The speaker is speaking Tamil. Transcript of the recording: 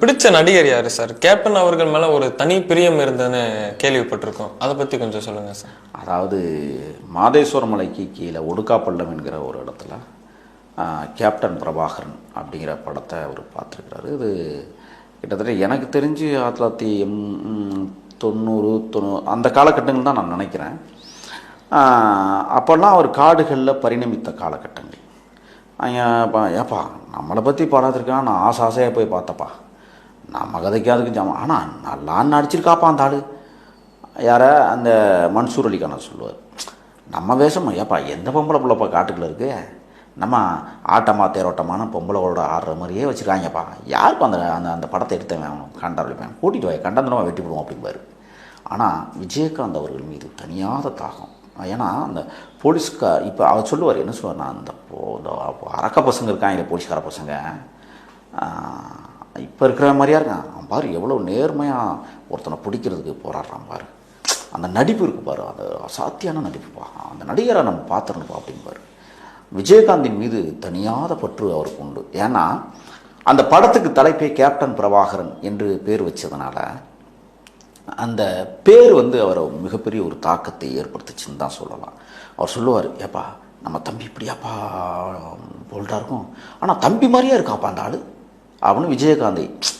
பிடிச்ச நடிகர் யார் சார்? கேப்டன் அவர்கள் மேலே ஒரு தனி பிரியம் இருந்ததுன்னு கேள்விப்பட்டிருக்கோம். அதை பற்றி கொஞ்சம் சொல்லுங்கள் சார். அதாவது மாதேஸ்வர மலைக்கு கீழே ஒடுக்காப்பள்ளம் என்கிற ஒரு இடத்துல கேப்டன் பிரபாகரன் அப்படிங்கிற படத்தை அவர் பார்த்துருக்கிறாரு. இது கிட்டத்தட்ட எனக்கு தெரிஞ்சு ஆயிரத்தி தொள்ளாயிரத்தி எம் தொண்ணூறு தொண்ணூறு அந்த காலகட்டங்கள் தான் நான் நினைக்கிறேன். அப்போல்லாம் அவர் காடுகளில் பரிணமித்த காலகட்டங்கள். ஐயாப்பா ஏப்பா நம்மளை பற்றி படாதிருக்கான் நான் ஆசை ஆசையாக போய் பார்த்தப்பா. நம்ம கதைக்கு அதுக்கு ஜாமா ஆனால் நல்லான்னு நடிச்சிருக்காப்பா அந்த ஆள். யார? அந்த மன்சூர் அலிகான சொல்லுவார். நம்ம வேஷம் ஏப்பா எந்த பொம்பளை பிள்ளைப்பா காட்டுக்குள்ள இருக்கு? நம்ம ஆட்டமா தேரோட்டமான பொம்பளைகளோட ஆடுற மாதிரியே வச்சுருக்காங்கப்பா. யாருக்கும் அந்த அந்த அந்த படத்தை எடுத்தவன்? அவன் கண்டாரளிப்பேன் கூட்டிகிட்டு வாய் கண்டந்தனமாக வெட்டி விடுவோம் அப்படிம்பாரு. ஆனால் விஜயகாந்த் அவர்கள் மீது தனியாத தாகம். ஏன்னா அந்த போலீஸ்கார் இப்போ அவர் சொல்லுவார் என்ன சொல்லுவார்? நான் அந்த அரக்க பசங்க இருக்காங்க போலீஸ்கார பசங்க. இப்போ இருக்கிற மாதிரியா இருக்கான். அவன் பாரு எவ்வளோ நேர்மையாக ஒருத்தனை பிடிக்கிறதுக்கு போராடுறான் பாரு. அந்த நடிப்பு இருக்கு பாரு அந்த அசாத்தியான நடிப்புப்பா அந்த நடிகரை நம்ம பார்த்துருணுப்பா அப்படிம்பாரு விஜயகாந்தின் மீது தனியாத பற்று அவருக்கு உண்டு. ஏன்னா அந்த படத்துக்கு தலைப்பே கேப்டன் பிரபாகரன் என்று பேர் வச்சதுனால அந்த பேர் வந்து அவரை மிகப்பெரிய ஒரு தாக்கத்தை ஏற்படுத்துச்சுன்னு தான் சொல்லலாம். அவர் சொல்லுவார் ஏப்பா நம்ம தம்பி இப்படியாப்பா போல்டா இருக்கும். ஆனால் தம்பி மாதிரியே இருக்காப்பா அந்த ஆள்? அவனு விஜயகாந்தி.